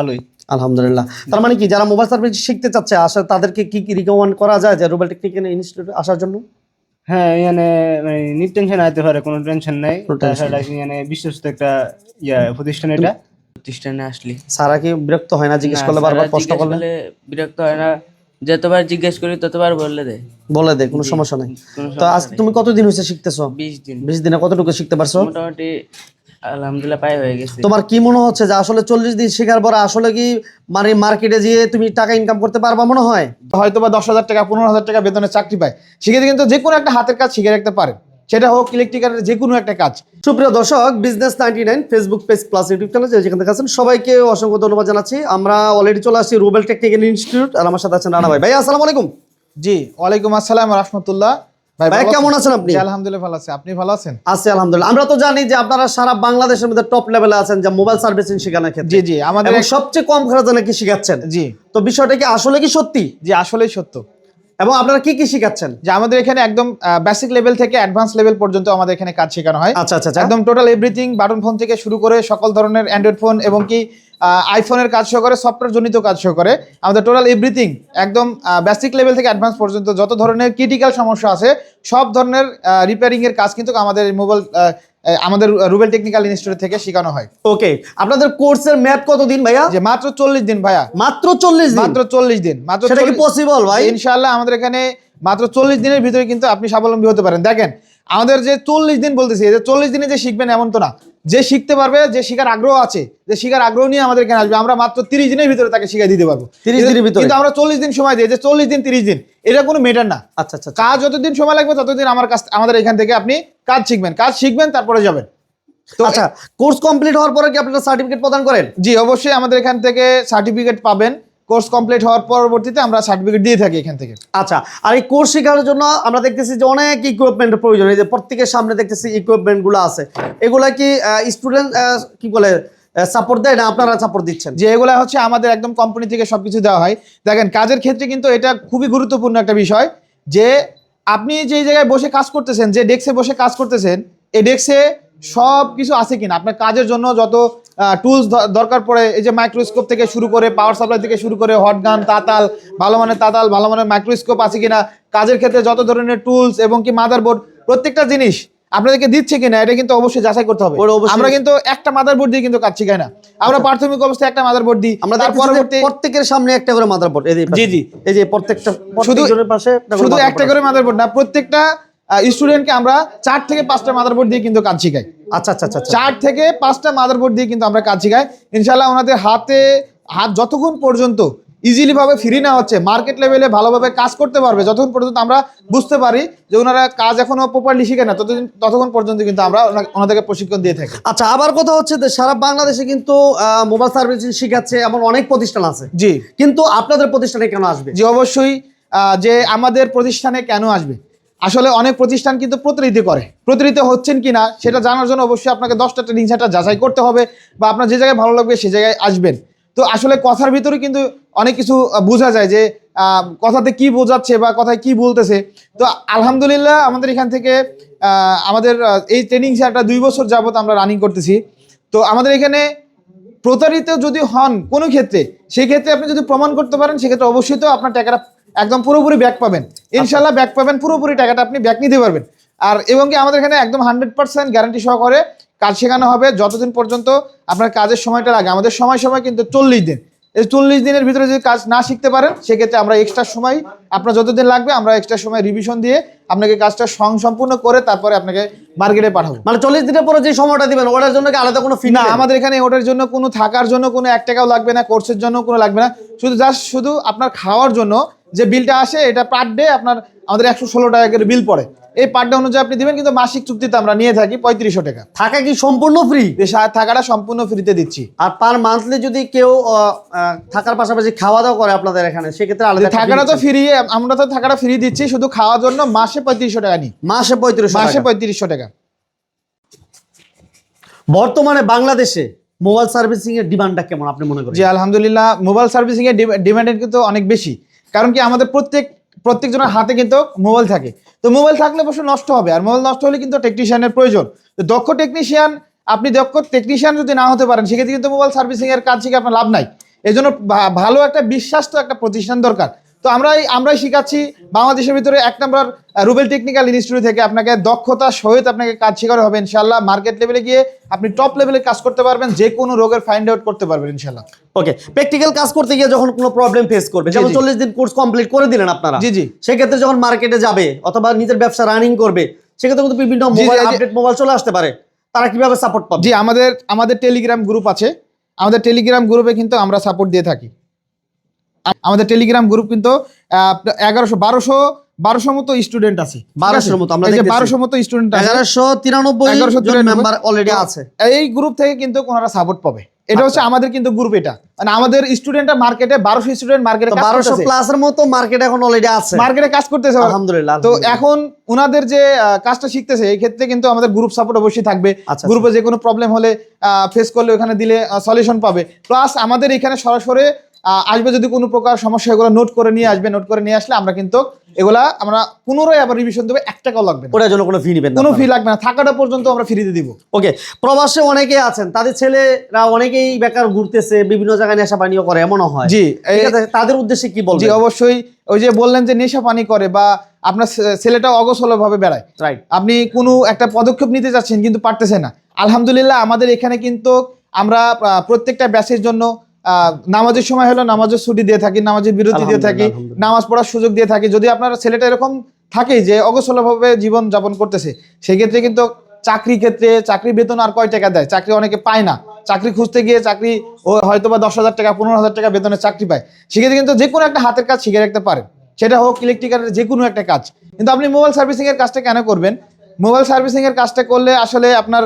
ভালোই আলহামদুলিল্লাহ। তার মানে কি যারা মোবাইল সার্ভিস শিখতে চাচ্ছে আসলে তাদেরকে কি কি রিকমেন্ড করা যায় যে রুবেল টেকনিক্যাল ইনস্টিটিউটে আসার জন্য? হ্যাঁ এখানে মানে নিট টেনশন আইতে পারে কোনো টেনশন নাই। এখানে বিশ্বস্ত একটা ইয়া প্রতিষ্ঠান এটা। প্রতিষ্ঠানে আসলি। সারা কি বিরক্ত হয় না জিজ্ঞেস করলে বারবার প্রশ্ন জিজ্ঞেস করলে? বিরক্ত হয় না। যতবার জিজ্ঞেস করি ততবার বলে দে বলে দে কোনো সমস্যা নাই। তো আজ তুমি কতদিন হয়েছে শিখতেছো? বিশ দিন। বিশ দিনে কতটুকু শিখতে পারছ? মোটামুটি আলহামদুলিল্লাহ পাই হয়ে গেছে। তোমার কি মনে হচ্ছে যে আসলে চল্লিশ দিন শেখার পরে আসলে কি মানে মার্কেটে গিয়ে তুমি টাকা ইনকাম করতে পারবা মনে হয়? হয়তো বা দশ হাজার টাকা পনেরো হাজার টাকা বেতনের চাকরি পায়। সেক্ষেত্রে কিন্তু যে কোনো একটা হাতের কাজ শিখে রাখতে পারে। সেটা হোক ইলেকট্রিক্যালের যে কোনো একটা কাজ। সুপ্রিয় দর্শক business ninety nine Facebook page plus YouTube channel যেখান থেকে আছেন সবাইকে অসংখ্য ধন্যবাদ জানাচ্ছি। আমরা অলরেডি চলে আসছি রুবেল টেকনিক্যাল ইনস্টিটিউট আর আমার সাথে আছেন রানা ভাই। ভাই আসসালামু আলাইকুম। জি ওয়ালাইকুম আসসালাম রহমতুল্লাহ। ভাই কেমন আছেন? আপনি? আলহামদুলিল্লাহ ভালো আছি। আপনি ভালো আছেন? আছি আলহামদুলিল্লাহ। আমরা তো জানি যে আপনারা সারা বাংলাদেশের মধ্যে টপ লেভেলে আছেন যে মোবাইল সার্ভিসিং শেখানোর ক্ষেত্রে। জি জি আমাদের এবং সবচেয়ে কম খরচে নাকি শিখাচ্ছেন? জি। তো বিষয়টা কি আসলে কি সত্যি? জি আসলেই সত্য। এবং আপনারা কি কি শিখাচ্ছেন? যে আমাদের এখানে একদম বেসিক লেভেল থেকে অ্যাডভান্স লেভেল পর্যন্ত আমাদের এখানে কাজ শেখানো হয়। আচ্ছা আচ্ছা আচ্ছা। একদম টোটাল এভরিথিং বাটন ফোন থেকে শুরু করে সকল ধরনের অ্যান্ড্রয়েড ফোন এবং কি আইফোনের কাজ সহ করে সফটওয়্যার জনিত কাজ সহ করে আমাদের টোটাল এভরিথিং একদম বেসিক লেভেল থেকে অ্যাডভান্স পর্যন্ত যত ধরনের ক্রিটিক্যাল সমস্যা আছে সব ধরনের রিপেয়ারিং এর কাজ কিন্তু আমাদের মোবাইল আমাদের রুবেল টেকনিক্যাল ইনস্টিটিউট থেকে শেখানো হয়। ওকে আপনাদের কোর্সের ম্যাথ কতদিন ভাইয়া? যে মাত্র চল্লিশ দিন ভাইয়া। মাত্র চল্লিশ দিন? মাত্র চল্লিশ দিন মাত্র সেটা কি পসিবল ভাই? ইনশাআল্লাহ আমাদের এখানে মাত্র চল্লিশ দিনের ভিতরে কিন্তু আপনি স্বাবলম্বী হতে পারেন। দেখেন আমাদের যে চল্লিশ দিন বলতেছি যে চল্লিশ দিনে যে শিখবেন এমন তো না। যে শিখতে পারবে যে শিখার আগ্রহ আছে যে শিখার আগ্রহ নিয়ে আমাদের এখানে আসবে আমরা মাত্র তিরিশ দিনের ভিতরে তাকে শিখাই দিতে পারব। 30 দিনের ভিতরে? কিন্তু আমরা চল্লিশ দিন সময় দিই যে চল্লিশ দিন তিরিশ দিন এটা কোনো মেটার না। আচ্ছা আচ্ছা আচ্ছা। কাজ যতদিন সময় লাগবে ততদিন আমার কাছ আমাদের এখান থেকে আপনি কাজ শিখবেন। কাজ শিখবেন তারপরে যাবেন। তো আচ্ছা কোর্স কমপ্লিট হওয়ার পরে কি আপনারা সার্টিফিকেট প্রদান করেন? জি অবশ্যই আমাদের এখান থেকে সার্টিফিকেট পাবেন। কোর্স কমপ্লিট হওয়ার পরবর্তীতে আমরা সার্টিফিকেট দিয়ে থাকি এখান থেকে। আচ্ছা আর এই কোর্স শেখানোর জন্য আমরা দেখতেছি যে অনেক ইকুইপমেন্টের প্রয়োজন এই যে প্রত্যেকের সামনে দেখতেছি ইকুইপমেন্টগুলো আছে। এগুলা কি স্টুডেন্ট কি বলে সাপোর্ট দেয় না আপনারা সাপোর্ট দিচ্ছেন? যে এগুলো হচ্ছে আমাদের একদম কোম্পানি থেকে সবকিছু দেওয়া হয়। দেখেন কাজের ক্ষেত্রে কিন্তু এটা খুবই গুরুত্বপূর্ণ একটা বিষয় যে আপনি যে জায়গায় বসে কাজ করতেছেন যে ডেস্কে বসে কাজ করতেছেন এই ডেস্কে সব কিছু আছে কিনা আপনার কাজের জন্য যত টুলস দরকার পড়ে এই যে মাইক্রোস্কোপ থেকে শুরু করে পাওয়ার সাপ্লাই থেকে শুরু করে হট গান তাতাল ভালো মানের তাতাল ভালো মানের মাইক্রোস্কোপ আছে কিনা কাজের ক্ষেত্রে যত ধরনের টুলস এবং কি মাদারবোর্ড প্রত্যেকটা জিনিস আপনাদেরকে দিচ্ছে কিনা এটা কিন্তু অবশ্যই যাচাই করতে হবে আমরা কিন্তু একটা মাদারবোর্ড দিয়ে কিন্তু কাজ শিখাই না আমরা প্রাথমিক অবস্থায় একটা মাদারবোর্ড দিই আমরা তার পরবর্তী প্রত্যেকের সামনে একটা করে মাদারবোর্ড এই যে জি, জি। এই যে প্রত্যেকটা শুধু পাশে একটা করে শুধু একটা। করে মাদারবোর্ড না প্রত্যেকটা স্টুডেন্টকে আমরা চার থেকে পাঁচটা মাদারবোর্ড দিয়ে কিন্তু কাজ শিখাই। আচ্ছা আচ্ছা আচ্ছা আচ্ছা। চার থেকে পাঁচটা মাদারবোর্ড দিয়ে কিন্তু আমরা কাজ শিখাই। ইনশাল্লাহ ওনাদের হাতে হাত যতক্ষণ পর্যন্ত ইজিলি ভাবে ফ্রি না হচ্ছে মার্কেট লেভেলে ভালোভাবে কাজ করতে পারবে যতক্ষণ পর্যন্ত আমরা বুঝতে পারি যে ওনারা কাজ এখনও প্রপারলি শিখে না ততদিন ততক্ষণ পর্যন্ত কিন্তু আমরা ওনাদেরকে প্রশিক্ষণ দিয়ে থাকি। আচ্ছা আবার কথা হচ্ছে যে সারা বাংলাদেশে কিন্তু মোবাইল সার্ভিসিং শিখাচ্ছে এমন অনেক প্রতিষ্ঠান আছে। জি। কিন্তু আপনাদের প্রতিষ্ঠানে কেন আসবে? জি অবশ্যই যে আমাদের প্রতিষ্ঠানে কেন আসবে? আসলে অনেক প্রতিষ্ঠান কিন্তু প্রতারিত করে। প্রতারিত হচ্ছেন কি না সেটা জানার জন্য অবশ্যই আপনাকে দশটা ট্রেনিং সেন্টার যাচাই করতে হবে বা আপনার যে জায়গায় ভালো লাগবে সে জায়গায় আসবেন। তো আসলে কথার ভিতরে কিন্তু অনেক কিছু বোঝা যায় যে কথাতে কি বোঝাচ্ছে বা কথায় কি বলতেছে। তো আলহামদুলিল্লাহ আমাদের এখান থেকে আমাদের এই ট্রেনিং সেন্টারটা দুই বছর যাবত আমরা রানিং করতেছি। তো আমাদের এখানে প্রতারিত যদি হন কোনো ক্ষেত্রে সেই ক্ষেত্রে আপনি যদি প্রমাণ করতে পারেন, সেক্ষেত্রে অবশ্যই তো আপনার টাকাটা একদম পুরোপুরি ব্যাক পাবেন। ইনশাল্লাহ ব্যাক পাবেন পুরোপুরি টাকাটা আপনি ব্যাক নিতে পারবেন। আর এবং কি আমাদের এখানে একদম হান্ড্রেড পার্সেন্ট গ্যারান্টি সহকারে কাজ শেখানো হবে যতদিন পর্যন্ত আপনার কাজের সময়টা লাগে। আমাদের সময় সময় কিন্তু চল্লিশ দিন। এই চল্লিশ দিনের ভিতরে যদি কাজ না শিখতে পারেন সেক্ষেত্রে আমরা এক্সট্রা সময় আপনার যতদিন লাগবে আমরা এক্সট্রা সময় রিভিশন দিয়ে আপনাকে কাজটা সং সম্পূর্ণ করে তারপরে আপনাকে মার্কেটে পাঠাবো। মানে চল্লিশ দিনের পরে যে সময়টা দিবেন ওটার জন্য কি আলাদা কোনো ফি না আমাদের এখানে ওটার জন্য কোনো থাকার জন্য কোনো এক টাকাও লাগবে না কোর্সের জন্য কোনো লাগবে না। শুধু জাস্ট শুধু আপনার খাওয়ার জন্য যে বিলটা আসে এটা পার ডে আপনার আমাদের একশো ষোলো টাকা করে বিল পড়ে। এই পার ডে অনুযায়ী আপনি দিবেন কিন্তু মাসিক চুক্তিতে আমরা নিয়ে থাকি পঁয়ত্রিশশো টাকা। থাকা কি সম্পূর্ণ ফ্রি থাকাটা সম্পূর্ণ ফ্রিতে দিচ্ছি। আর পার মান্থলি যদি কেউ থাকার পাশাপাশি খাওয়া দাওয়া করে আপনাদের এখানে সেক্ষেত্রে আলাদা থাকাটা তো ফ্রি আমরা তো থাকাটা ফ্রি দিচ্ছি শুধু খাওয়ার জন্য মাসে পঁয়ত্রিশশো টাকা নিই। মাসে পঁয়ত্রিশ মাসে পঁয়ত্রিশশো টাকা। বর্তমানে বাংলাদেশে মোবাইল সার্ভিসিং এর ডিমান্ডটা কেমন আপনি মনে করেন? জি আলহামদুলিল্লাহ মোবাইল সার্ভিসিং এর ডিমান্ড কিন্তু অনেক বেশি। কারণ কি আমাদের প্রত্যেক, প্রত্যেকজনের হাতে কিন্তু মোবাইল থাকে। তো মোবাইল থাকলে অবশ্য নষ্ট হবে, আর মোবাইল নষ্ট হলে কিন্তু টেকনিশিয়ানের প্রয়োজন। তো দক্ষ টেকনিশিয়ান আপনি দক্ষ টেকনিশিয়ান যদি না হতে পারেন, সেক্ষেত্রে কিন্তু মোবাইল সার্ভিসিংয়ের কাজ থেকে আপনার লাভ নাই। এই জন্য ভালো একটা, বিশ্বাস্ত একটা প্রতিষ্ঠান দরকার। তো আমরাই আমরাই শিখাচ্ছি বাংলাদেশের ভিতরে এক নম্বর রুবেল টেকনিক্যাল ইনস্টিটিউট থেকে আপনাকে দক্ষতা সহিত আপনাকে কাজ শেখানো হবে ইনশাল্লাহ মার্কেট লেভেলে গিয়ে আপনি টপ লেভেলে কাজ করতে পারবেন যে কোনো রোগের ফাইন্ড আউট করতে পারবেন ইনশাল্লাহ ওকে প্র্যাকটিক্যাল কাজ করতে গিয়ে যখন কোনো প্রবলেম ফেস করবে যেমন চল্লিশ দিন কোর্স কমপ্লিট করে দিলেন আপনারা জি, জি। সেক্ষেত্রে যখন মার্কেটে যাবে অথবা নিজের ব্যবসা রানিং করবে সেক্ষেত্রে কিন্তু বিভিন্ন মোবাইল আপডেট মোবাইল চলে আসতে পারে তারা কীভাবে সাপোর্ট পাবে? জি আমাদের আমাদের টেলিগ্রাম গ্রুপ আছে। আমাদের টেলিগ্রাম গ্রুপে কিন্তু আমরা সাপোর্ট দিয়ে থাকি। আমাদের টেলিগ্রাম গ্রুপ কিন্তু এগারোশো বারোশো বারোশো মতো স্টুডেন্ট আছে। 1200 মতো আমরা। বারোশো মতো স্টুডেন্ট এগারোশো তিরানব্বই 1193 মেম্বার অলরেডি আছে। এই গ্রুপ থেকে কিন্তু ওনারা সাপোর্ট পাবে। এটা হচ্ছে আমাদের কিন্তু গ্রুপ এটা। মানে আমাদের স্টুডেন্টরা মার্কেটে বারোশো স্টুডেন্ট মার্কেটে বারোশো প্লাসের মতো মার্কেট এখন অলরেডি আছে। মার্কেটে কাজ করতেছে। আলহামদুলিল্লাহ তো এখন ওনাদের যে কাজটা শিখতেছে এই ক্ষেত্রে কিন্তু আমাদের গ্রুপ সাপোর্ট অবশ্যই থাকবে। আচ্ছা, গ্রুপে যে কোনো প্রবলেম হলে ফেস করলে ওখানে দিলে সলিউশন পাবে। প্লাস আমাদের এখানে সরাসরি আসবে যদি কোনো প্রকার সমস্যা এগুলো নোট করে নিয়ে আসবে নোট করে নিয়ে আসলে আমরা কিন্তু এগুলা আমরা পুনরায় আবার রিভিশন দেবো এক টাকাও লাগবে না। ওটার জন্য কোনো ফি নেবেন কোনো ফি লাগবে না থাকাটা পর্যন্ত আমরা ফ্রিতে দিব। ওকে প্রবাসে অনেকে আছেন তাদের ছেলেরা অনেকেই বেকার ঘুরতেছে বিভিন্ন জায়গায় নেশা পানীয় করে এমনও হয়। জি তাদের উদ্দেশ্যে কি জি বলবেন অবশ্যই ওই যে বললেন যে নেশা পানি করে বা আপনার ছেলেটা ভাবে বেড়ায়। রাইট আপনি কোনো একটা পদক্ষেপ নিতে চাচ্ছেন কিন্তু পারতেছে না। আলহামদুলিল্লাহ আমাদের এখানে কিন্তু আমরা প্রত্যেকটা ব্যাচের জন্য নামাজের সময় হলো নামাজের ছুটি দিয়ে থাকি নামাজের বিরতি দিয়ে থাকি। নামাজ পড়ার সুযোগ দিয়ে থাকি। যদি আপনার ছেলেটা এরকম থাকে যে অগোছলভাবে জীবন যাপন করতেছে সেক্ষেত্রে কিন্তু চাকরি ক্ষেত্রে চাকরি বেতন আর কয় টাকা দেয়? চাকরি অনেকে পায় না। চাকরি খুঁজতে গিয়ে চাকরি হয়তো বা দশ হাজার টাকা পনেরো হাজার টাকা বেতনের চাকরি পায়। সেক্ষেত্রে কিন্তু যে কোনো একটা হাতের কাজ শিখে রাখতে পারেন। সেটা হোক ইলেকট্রিক্যালের যে কোনো একটা কাজ। কিন্তু আপনি মোবাইল সার্ভিসিং এর কাজটা কেন করবেন? মোবাইল সার্ভিসিং এর কাজটা করলে আসলে আপনার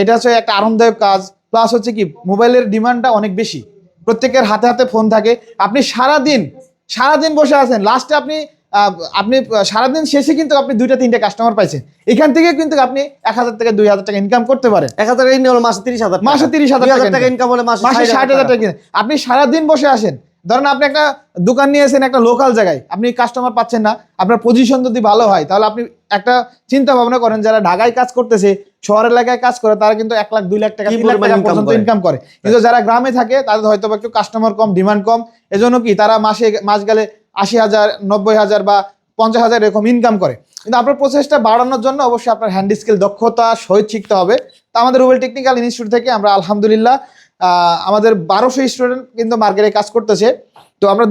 এটা হচ্ছে একটা আরামদায়ক কাজ। প্লাস হচ্ছে কি মোবাইলের ডিমান্ডটা অনেক বেশি। প্রত্যেকের হাতে হাতে ফোন থাকে। আপনি সারা দিন সারা দিন বসে আছেন। লাস্টে আপনি আপনি সারাদিন শেষে কিন্তু আপনি দুইটা তিনটা কাস্টমার পাইছেন। এখান থেকে কিন্তু আপনি এক হাজার থেকে দুই হাজার টাকা ইনকাম করতে পারেন। এক হাজার ইনকাম হলো মাসে তিরিশ হাজার মাসে 30,000 হাজার টাকা টাকা ইনকাম হলে মাসে ষাট হাজার টাকা। আপনি সারাদিন বসে আসেন ধরেন আপনি একটা দোকান নিয়েছেন একটা লোকাল জায়গায়। আপনি কাস্টমার পাচ্ছেন না। আপনার পজিশন যদি ভালো হয় তাহলে আপনি একটা চিন্তা ভাবনা করেন যারা ঢাকায় কাজ করতেছে শহর এলাকায় কাজ করে তারা কিন্তু এক লাখ দুই লাখ টাকা তিন লাখ টাকা পর্যন্ত ইনকাম করে। কিন্তু যারা গ্রামে থাকে তাদের হয়তো একটু কাস্টমার কম ডিমান্ড কম। এজন্য কি তারা মাসে মাস গেলে আশি হাজার নব্বই হাজার বা পঞ্চাশ হাজার এরকম ইনকাম করে। কিন্তু আপনার প্রসেসটা বাড়ানোর জন্য অবশ্যই আপনার হ্যান্ড স্কিল দক্ষতা সহিত শিখতে হবে। তা আমাদের রুবেল টেকনিক্যাল ইনস্টিটিউট থেকে আমরা আলহামদুলিল্লাহ আহ, আমাদের বারোশো স্টুডেন্ট কিন্তু মার্কেটে কাজ করতেছে। তো আমরা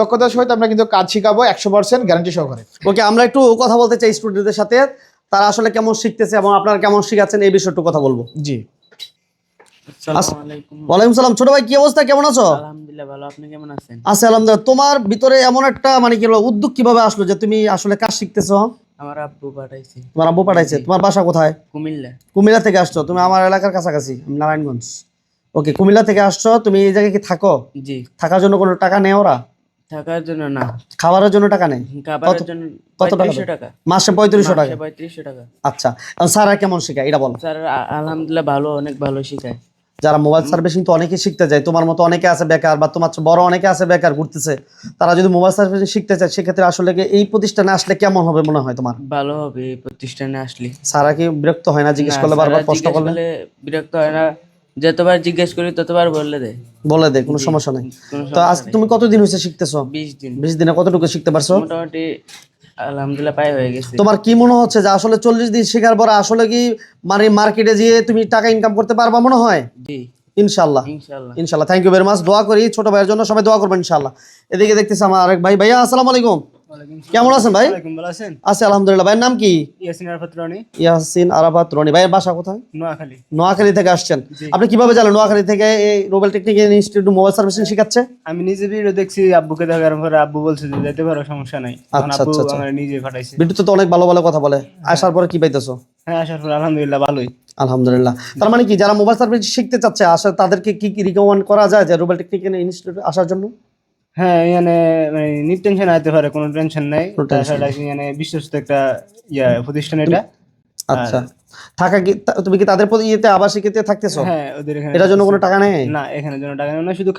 দক্ষতার সহিত আমরা কিন্তু কাজ শিখাবো একশো পার্সেন্ট গ্যারান্টি সহকারে। ওকে আমরা একটু কথা বলতে চাই স্টুডেন্টদের সাথে। তারা আসলে কেমন শিখতেছে এবং আপনারা কেমন শিখাচ্ছেন এই বিষয়ে একটু কথা বলব। জি। ওয়ালাইকুম সালাম। ছোট ভাই কি অবস্থা? কেমন আছো? আলহামদুলিল্লাহ ভালো। আপনি কেমন আছেন? আচ্ছা আলহামদুলিল্লাহ। তোমার ভিতরে এমন একটা মানে কি বলব, উদ্যোগ কীভাবে আসলো যে তুমি আসলে কাজ শিখতেছো? আমার আব্বু পাঠাইছে। তোমার আব্বু পাঠাইছে। তোমার বাসা কোথায়? কুমিল্লা। কুমিল্লা থেকে আসছো। তুমি আমার এলাকার কাছাকাছি নারায়ণগঞ্জ। ওকে কুমিল্লা থেকে আসছো। তুমি এই জায়গায় কি থাকো? জি। থাকার জন্য কোনো টাকা নেই ওরা? থাকার জন্য না। খাবারের জন্য টাকা নেই? খাবারের জন্য কত টাকা মাসে পঁয়ত্রিশশো টাকা? পঁয়ত্রিশশো টাকা। আচ্ছা স্যার কেমন শেখায়? এটা বলো। স্যার আলহামদুলিল্লাহ ভালো অনেক ভালো শেখায়। যারা মোবাইল সার্ভিসিং তো অনেকে শিখতে যায়। তোমার মতো অনেকে আছে বেকার বা তোমার বড় অনেকে আছে বেকার ঘুরতেছে। তারা যদি মোবাইল সার্ভিসিং শিখতে চায় সেক্ষেত্রে আসলে কি এই প্রতিষ্ঠানে আসলে কেমন হবে মনে হয় তোমার? ভালো হবে এই প্রতিষ্ঠানে আসলে। সারা কি বিরক্ত হয় না জিজ্ঞেস করলে বারবার প্রশ্ন করলে বিরক্ত হয় না। যতবার জিজ্ঞেস করি ততবার বলে দে। বলে দে কোনো সমস্যা নাই। তো আজ তুমি কতদিন হয়েছে শিখতেছো? বিশ দিন। বিশ দিনে কতটুকু শিখতে পারছ? মোটামুটি আলহামদুলিল্লাহ পাই হয়ে গেছে। তোমার কি মনে হচ্ছে যে আসলে চল্লিশ দিন শেখার পর আসলে কি মানে মার্কেটে গিয়ে তুমি টাকা ইনকাম করতে পারবা মনে হয়? জি। ইনশাল্লাহ। ইনশাল্লাহ। ইনশাল্লাহ। থ্যাংক ইউ ভেরি মাচ দোয়া করি ছোট ভাইয়ের জন্য সবাই দোয়া করবেন ইনশাল্লাহ। এদিকে দেখতেছি আমার আরেক ভাই। ভাইয়া আসসালামু আলাইকুম। কেমন আছেন ভাই? আছে আলহামদুলিল্লাহ। ভাইয়ের নাম কি? ইয়াসিন আরফাত রনি। ইয়াসিন আরাফাত রনি। ভাইয়ের বাসা কোথায়? নোয়াখালী। নোয়াখালী থেকে আসছেন। আপনি কীভাবে জানেন নোয়াখালী থেকে এই রোবেল ইনস্টিটিউট মোবাইল সার্ভিসিং শিখাচ্ছে? আমি নিজে ভিডিও দেখছি আব্বুকে দেখার পরে আব্বু বলছে যে যেতে পারো সমস্যা নাই। আচ্ছা, আচ্ছা, আচ্ছা। আমার নিজে পাঠাইছে। বিদ্যুৎ তো অনেক ভালো ভালো কথা বলে। আসার পরে কি পাইতেছো? হ্যাঁ আসার পর আলহামদুলিল্লাহ ভালোই। আলহামদুলিল্লাহ। তার মানে কি যারা মোবাইল সার্ভিস শিখতে চাচ্ছে আসলে তাদেরকে কি কি রিকমেন্ড করা যায় যে রোবেল টেকনিক ইনস্টিটিউট আসার জন্য? হ্যাঁ এখানে মানে নিট টেনশন আইতে পারে কোনো টেনশন নাই। তাছাড়া এখানে বিশ্বস্ত একটা ইয়া প্রতিষ্ঠান এটা। আচ্ছা। থাকা কি তুমি কি তাদের প্রতি ইয়েতে আবাসিকতে থাকতেছো? হ্যাঁ ওদের এখানে এটার জন্য কোনো টাকা নেই? না এখানে জন্য টাকা নেই। না শুধু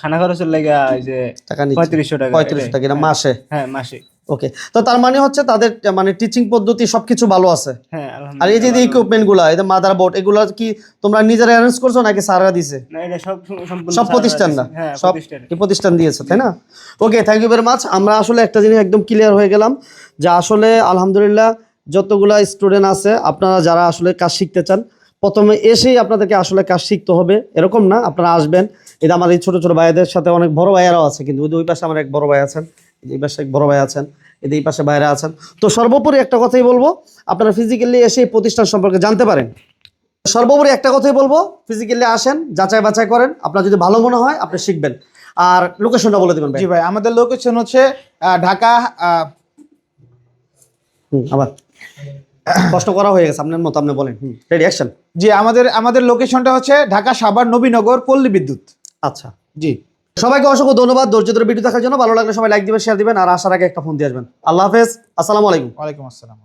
খানা খরচের লাগে এই যে টাকা নিচ্ছে। পঁয়ত্রিশশো টাকা পঁয়ত্রিশশো এটাই। টাকা মাসে? হ্যাঁ মাসে। ওকে তো তার মানে হচ্ছে তাদের মানে টিচিং পদ্ধতি সবকিছু ভালো আছে? হ্যাঁ আর এই যে ইকুইপমেন্টগুলা এই মাদার বোর্ড এগুলো কি তোমরা নিজেরা অ্যারেঞ্জ করছ নাকি স্যাররা দিছে? সব সম্পূর্ণ সব প্রতিষ্ঠান না? হ্যাঁ সব প্রতিষ্ঠান। দিয়েছে তাই না? Okay thank you very much আমরা আসলে একটা জিনিস একদম ক্লিয়ার হয়ে গেলাম যে আসলে আলহামদুলিল্লাহ যতগুলা স্টুডেন্ট আছে আপনারা যারা আসলে কাজ শিখতে চান প্রথমে এসেই আপনাদেরকে আসলে কাজ শিখতে হবে। এরকম না আপনারা আসবেন। এটা এই ছোট ছোট ভাইদের সাথে অনেক বড় ভাইয়ারাও আছে কিন্তু ওই ওই পাশে আমার এক বড় ভাই আছেন। এই পাশে বড় ভাই আছেন এই এই পাশে বাইরে আছেন। তো সর্বোপরি একটা কথাই বলব আপনারা ফিজিক্যালি এসে এই প্রতিষ্ঠান সম্পর্কে জানতে পারেন। সর্বোপরি একটা কথাই বলব ফিজিক্যালি আসেন যাচাই বাছাই করেন আপনার যদি ভালো মনে হয় আপনি শিখবেন। আর লোকেশনটা বলে দেবেন ভাই। জি ভাই আমাদের লোকেশন হচ্ছে ঢাকা আবার। কষ্ট করা হয়ে গেছে আপনার মতো আপনি বলেন। রেডি অ্যাকশন জি আমাদের আমাদের লোকেশনটা হচ্ছে ঢাকা সাভার নবীনগর পল্লী বিদ্যুৎ। আচ্ছা। জি। সবাইকে অসংখ্য ধন্যবাদ। ধৈর্য ধরে ভিডিও দেখার জন্য ভালো লাগলে সবাই লাইক দিবেন শেয়ার দিবেন, আর আসার আগে একটা ফোন দিয়ে আসবেন। আল্লাহ হাফেজ। আসসালামু আলাইকুম। ওয়ালাইকুম আসসালাম।